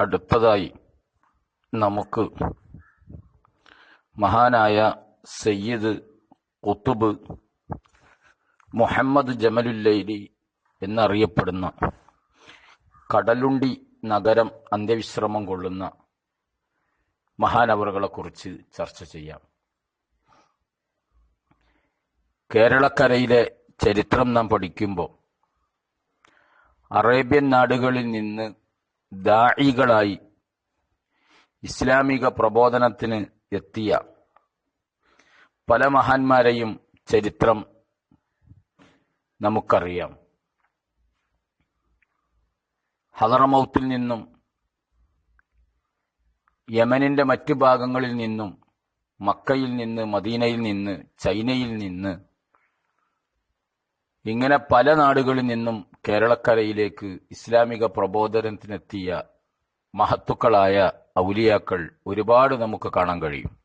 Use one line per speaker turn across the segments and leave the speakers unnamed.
അടുത്തതായി നമുക്ക് മഹാനായ സയ്യിദ് കുത്തുബ് മുഹമ്മദ് ജമലുല്ലൈലി എന്നറിയപ്പെടുന്ന കടലുണ്ടി നഗരം അന്ത്യവിശ്രമം കൊള്ളുന്ന മഹാനവറുകളെക്കുറിച്ച് ചർച്ച ചെയ്യാം. കേരളക്കരയിലെ ചരിത്രം നാം പഠിക്കുമ്പോൾ അറേബ്യൻ നാടുകളിൽ നിന്ന് ദായികളായി ഇസ്ലാമിക പ്രബോധനത്തിന് എത്തിയ പല മഹാന്മാരെയും ചരിത്രം നമുക്കറിയാം. ഹദറമൗത്തിൽ നിന്നും യമനിന്റെ മറ്റു ഭാഗങ്ങളിൽ നിന്നും മക്കയിൽ നിന്ന് മദീനയിൽ നിന്ന് ചൈനയിൽ നിന്ന് ഇങ്ങനെ പല നാടുകളിൽ നിന്നും കേരളക്കരയിലേക്ക് ഇസ്ലാമിക പ്രബോധനത്തിനെത്തിയ മഹത്തുക്കളായ ഔലിയാക്കൾ ഒരുപാട് നമുക്ക് കാണാൻ കഴിയും.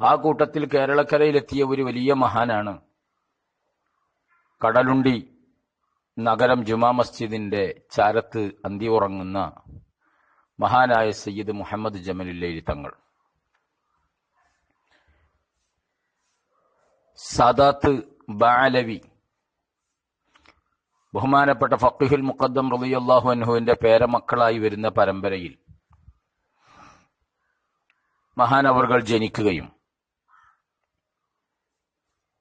ആ കൂട്ടത്തിൽ കേരളക്കരയിലെത്തിയ ഒരു വലിയ മഹാനാണ് കടലുണ്ടി നഗരം ജുമാ മസ്ജിദിന്റെ ചാരത്ത് അന്തി ഉറങ്ങുന്ന മഹാനായ സയ്യിദ് മുഹമ്മദ് ജമലുല്ലൈലി തങ്ങൾ. സാദാത്ത് ബാലവി. ബഹുമാനപ്പെട്ട ഫക്കിഹുൽ മുഖദ്ദം റളിയല്ലാഹു അൻഹുവിന്റെ പേരമക്കളായി വരുന്ന പരമ്പരയിൽ മഹാനവറുകൾ ജനിക്കുകയും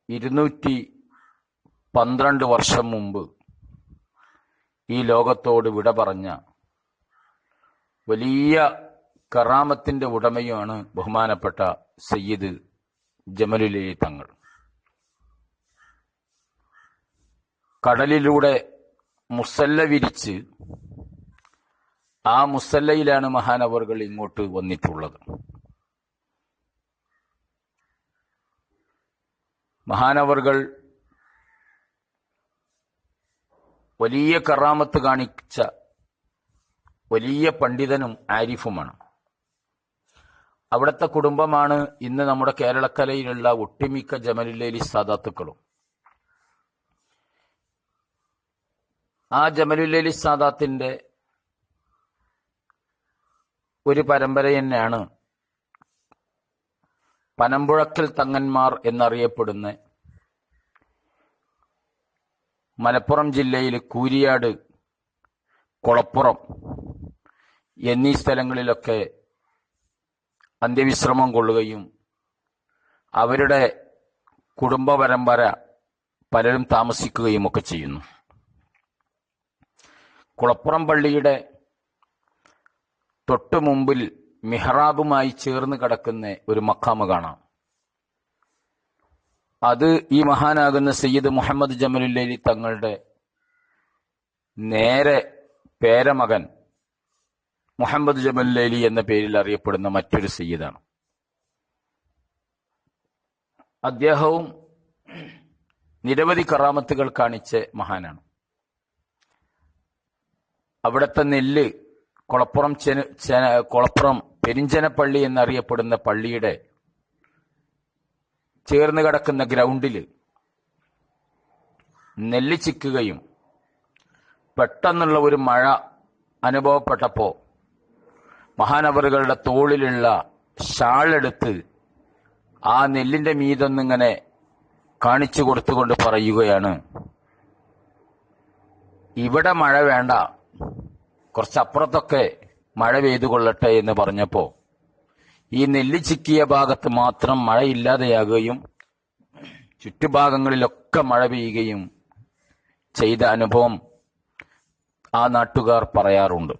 ഇരുന്നൂറ്റി പന്ത്രണ്ട് വർഷം മുമ്പ് ഈ ലോകത്തോട് വിട പറഞ്ഞ വലിയ കറാമത്തിന്റെ ഉടമയുമാണ് ബഹുമാനപ്പെട്ട സയ്യിദ് ജമലുലേ തങ്ങൾ. കടലിലൂടെ മുസല്ല വിരിച്ച് ആ മുസല്ലയിലാണ് മഹാനവറുകൾ ഇങ്ങോട്ട് വന്നിട്ടുള്ളത്. മഹാനവറുകൾ വലിയ കറാമത്ത് കാണിച്ച വലിയ പണ്ഡിതനും ആരിഫുമാണ്. അവിടുത്തെ കുടുംബമാണ് ഇന്ന് നമ്മുടെ കേരളക്കലയിലുള്ള ഒട്ടുമിക്ക ജമലുല്ലേലി സാദാത്തുക്കളും. ആ ജമലുല്ലി സാദാത്തിന്റെ ഒരു പരമ്പര തന്നെയാണ് പനമ്പുഴക്കൽ തങ്ങന്മാർ എന്നറിയപ്പെടുന്ന മലപ്പുറം ജില്ലയിൽ കൂരിയാട് കൊളപ്പുറം എന്നീ സ്ഥലങ്ങളിലൊക്കെ അന്ത്യവിശ്രമം കൊള്ളുകയും അവരുടെ കുടുംബ പരമ്പര പലരും താമസിക്കുകയും ഒക്കെ ചെയ്യുന്നു. കുളപ്പുറം പള്ളിയുടെ തൊട്ടു മുമ്പിൽ മിഹ്റാബുമായി ചേർന്ന് കിടക്കുന്ന ഒരു മക്കാമ് കാണാം. അത് ഈ മഹാനാകുന്ന സയ്യിദ് മുഹമ്മദ് ജമലുല്ലി തങ്ങളുടെ നേരെ പേരമകൻ മുഹമ്മദ് ജമലുല്ലി എന്ന പേരിൽ അറിയപ്പെടുന്ന മറ്റൊരു സയ്യിദാണ്. അദ്ദേഹവും നിരവധി കറാമത്തുകൾ കാണിച്ച മഹാനാണ്. അവിടുത്തെ നെല്ല് കൊളപ്പുറം ചെന കൊളപ്പുറം പെരിഞ്ചനപ്പള്ളി എന്നറിയപ്പെടുന്ന പള്ളിയുടെ ചേർന്ന് കിടക്കുന്ന ഗ്രൗണ്ടിൽ നെല്ല് ചിക്കുകയും പെട്ടെന്നുള്ള ഒരു മഴ അനുഭവപ്പെട്ടപ്പോൾ മഹാനവറുകളുടെ തോളിലുള്ള ഷാളെടുത്ത് ആ നെല്ലിന്റെ മീതൊന്നിങ്ങനെ കാണിച്ചു കൊടുത്തുകൊണ്ട് പറയുകയാണ് ഇവിടെ മഴ വേണ്ട. കുറച്ചപ്പുറത്തൊക്കെ മഴ പെയ്തു കൊള്ളട്ടെ എന്ന് പറഞ്ഞപ്പോ ഈ നെല്ല് ചിക്കിയ ഭാഗത്ത് മാത്രം മഴയില്ലാതെയാകുകയും ചുറ്റുഭാഗങ്ങളിലൊക്കെ മഴ പെയ്യുകയും ചെയ്ത അനുഭവം ആ നാട്ടുകാർ പറയാറുണ്ട്.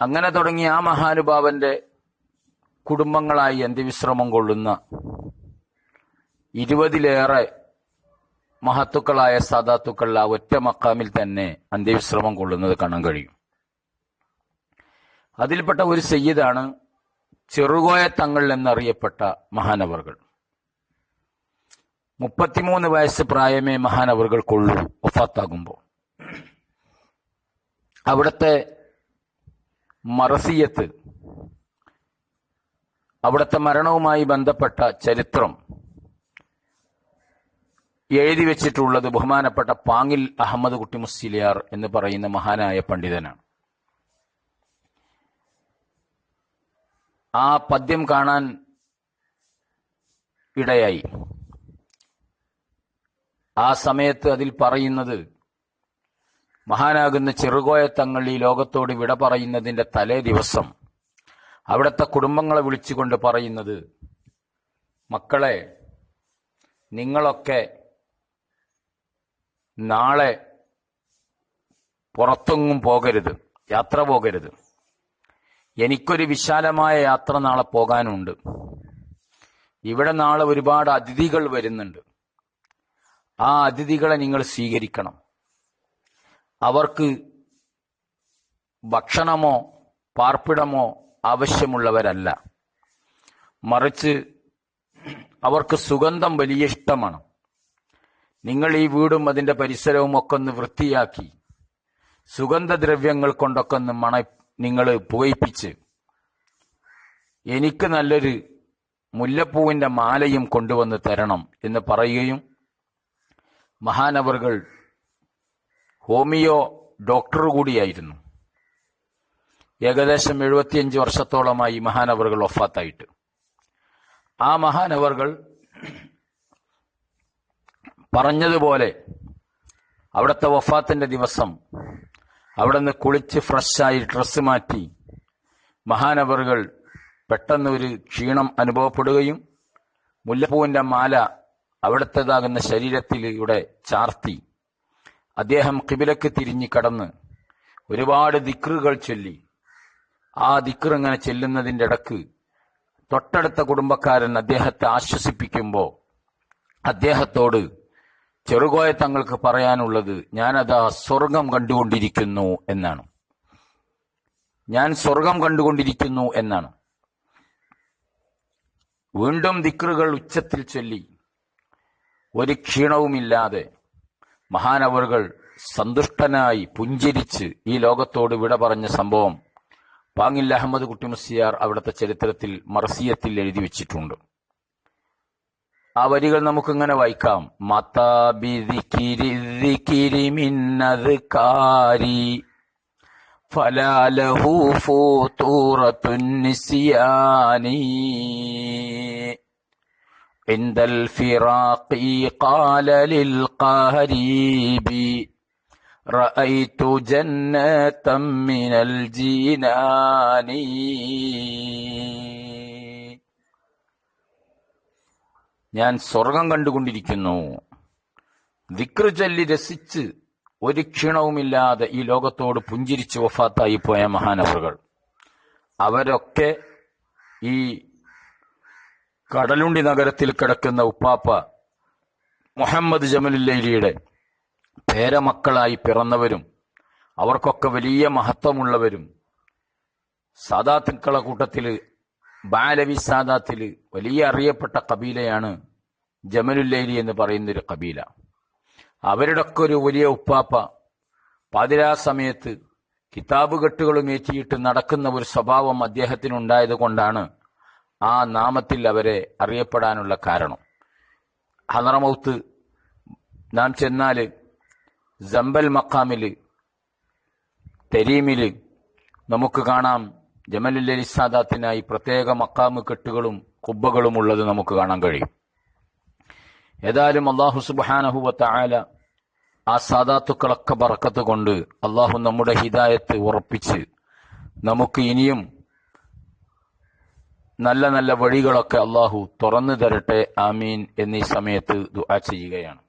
അങ്ങനെ തുടങ്ങി ആ മഹാനുഭാവന്റെ കുടുംബങ്ങളായി അന്ത്യവിശ്രമം കൊള്ളുന്ന ഇരുപതിലേറെ മഹത്തുക്കളായ സാധാത്തുക്കൾ ആ ഒറ്റ മക്കാമിൽ തന്നെ അന്ത്യവിശ്രമം കൊള്ളുന്നത് കാണാൻ കഴിയും. അതിൽപ്പെട്ട ഒരു സയ്യിദാണ് ചെറുകോയ തങ്ങൾ എന്നറിയപ്പെട്ട മഹാനവറുകൾ. മുപ്പത്തിമൂന്ന് വയസ്സ് പ്രായമേ മഹാനവറുകൾ കൊള്ളൂ ഒഫാത്താകുമ്പോൾ. അവിടുത്തെ മറസിയത്ത് അവിടുത്തെ മരണവുമായി ബന്ധപ്പെട്ട ചരിത്രം എഴുതി വെച്ചിട്ടുള്ളത് ബഹുമാനപ്പെട്ട പാങ്ങിൽ അഹമ്മദ് കുട്ടി മുസ്ലിയാർ എന്ന് പറയുന്ന മഹാനായ പണ്ഡിതനാണ്. ആ പദ്യം കാണാൻ ഇടയായി. ആ സമയത്ത് അതിൽ പറയുന്നത് മഹാനാകുന്ന ചെറുകോയ തങ്ങൾ ഈ ലോകത്തോട് വിട പറയുന്നതിന്റെ തലേ ദിവസം അവിടുത്തെ കുടുംബങ്ങളെ വിളിച്ചുകൊണ്ട് പറയുന്നത് മക്കളെ നിങ്ങളൊക്കെ നാളെ പുറത്തൊങ്ങും പോകരുത്. യാത്ര പോകരുത്. എനിക്കൊരു വിശാലമായ യാത്ര നാളെ പോകാനുണ്ട്. ഇവിടെ നാളെ ഒരുപാട് അതിഥികൾ വരുന്നുണ്ട്. ആ അതിഥികളെ നിങ്ങൾ സ്വീകരിക്കണം. അവർക്ക് ഭക്ഷണമോ പാർപ്പിടമോ ആവശ്യമുള്ളവരല്ല. മറിച്ച് അവർക്ക് സുഗന്ധം വലിയ ഇഷ്ടമാണ്. നിങ്ങൾ ഈ വീടും അതിന്റെ പരിസരവും ഒക്കെ ഒന്ന് വൃത്തിയാക്കി. സുഗന്ധദ്രവ്യങ്ങൾ കൊണ്ടൊക്കെ ഒന്ന് മണ നിങ്ങൾ പുകയിപ്പിച്ച്. എനിക്ക് നല്ലൊരു മുല്ലപ്പൂവിന്റെ മാലയും കൊണ്ടുവന്ന് തരണം എന്ന് പറയുകയും മഹാനവറുകൾ ഹോമിയോ ഡോക്ടർ കൂടിയായിരുന്നു. ഏകദേശം എഴുപത്തിയഞ്ച് വർഷത്തോളമായി മഹാനവറുകൾ ഒഫാത്തായിട്ട്. ആ മഹാനവറുകൾ പറഞ്ഞതുപോലെ അവിടുത്തെ വഫാത്തിന്റെ ദിവസം അവിടെ നിന്ന് കുളിച്ച് ഫ്രഷായി ഡ്രസ്സ് മാറ്റി മഹാനവറുകൾ പെട്ടെന്ന് ഒരു ക്ഷീണം അനുഭവപ്പെടുകയും മുല്ലപ്പൂവിന്റെ മാല അവിടുത്തേതാകുന്ന ശരീരത്തിലൂടെ ചാർത്തി. അദ്ദേഹം കിബിലക്ക് തിരിഞ്ഞു കടന്ന് ഒരുപാട് ദിക്റുകൾ ചൊല്ലി. ആ ദിക്ർ ചെല്ലുന്നതിന്റെ ഇടയ്ക്ക് തൊട്ടടുത്ത കുടുംബക്കാരൻ അദ്ദേഹത്തെ ആശ്വസിപ്പിക്കുമ്പോൾ അദ്ദേഹത്തോട് ചെറുകോയ തങ്ങൾക്ക് പറയാനുള്ളത് ഞാനതാ സ്വർഗം കണ്ടുകൊണ്ടിരിക്കുന്നു എന്നാണ്. ഞാൻ സ്വർഗം കണ്ടുകൊണ്ടിരിക്കുന്നു എന്നാണ്. വീണ്ടും ദിക്റുകൾ ഉച്ചത്തിൽ ചൊല്ലി. ഒരു ക്ഷീണവുമില്ലാതെ മഹാനവറുകൾ സന്തുഷ്ടനായി പുഞ്ചിരിച്ച് ഈ ലോകത്തോട് വിട പറഞ്ഞ സംഭവം പാങ്ങില്ല അഹമ്മദ് കുട്ടി കുട്ടിമുസിയാർ അവിടുത്തെ ചരിത്രത്തിൽ മർസിയത്തിൽ എഴുതി വെച്ചിട്ടുണ്ട്. ആ വരികൾ നമുക്കിങ്ങനെ വായിക്കാം മതാബിദിക്കിരി മിന്നത് കാരി ഫലാലഹു ഫൂത്തൂറത്തുന്നിസിയാനി عند الفراق قال للقريب رأيت جنة من الجنان ഞാൻ സ്വർഗം കണ്ടുകൊണ്ടിരിക്കുന്നു. ദിക്റ് രസിച്ച് ഒരു ക്ഷീണവുമില്ലാതെ ഈ ലോകത്തോട് പുഞ്ചിരിച്ച് വഫാത്തായി പോയ മഹാനവറുകൾ. അവരൊക്കെ ഈ കടലുണ്ടി നഗരത്തിൽ കിടക്കുന്ന ഉപ്പാപ്പ മുഹമ്മദ് ജമലുല്ലൈലിയുടെ പേരമക്കളായി പിറന്നവരും അവർക്കൊക്കെ വലിയ മഹത്വമുള്ളവരും സാദാത്തുക്കളെ കൂട്ടത്തിൽ ബാലവി സാദാത്തിൽ വലിയ അറിയപ്പെട്ട കബീലയാണ് ജമലുല്ലൈലി എന്ന് പറയുന്നൊരു കബീല. അവരുടെയൊക്കെ ഒരു വലിയ ഉപ്പാപ്പ പാതിരാ സമയത്ത് കിതാബ് കെട്ടുകളും ഏറ്റിയിട്ട് നടക്കുന്ന ഒരു സ്വഭാവം അദ്ദേഹത്തിനുണ്ടായത് കൊണ്ടാണ് ആ നാമത്തിൽ അവരെ അറിയപ്പെടാനുള്ള കാരണം. ഹനറമൗത്ത് നാം ചെന്നാൽ ജംബൽ മക്കാമിൽ തെരീമിൽ നമുക്ക് കാണാം ജമലുല്ലി സാദാത്തിനായി പ്രത്യേക മക്കാമ് കെട്ടുകളും കുബ്ബകളും ഉള്ളത് നമുക്ക് കാണാൻ കഴിയും. ഏതായാലും അള്ളാഹു സുബാനഹുവത്ത ആല ആ സാദാത്തുക്കളൊക്കെ പറക്കത്ത് കൊണ്ട് അള്ളാഹു നമ്മുടെ ഹിദായത്ത് ഉറപ്പിച്ച് നമുക്ക് ഇനിയും നല്ല നല്ല വഴികളൊക്കെ അള്ളാഹു തുറന്നു തരട്ടെ ആമീൻ എന്നീ സമയത്ത് ദുആ ചെയ്യുകയാണ്.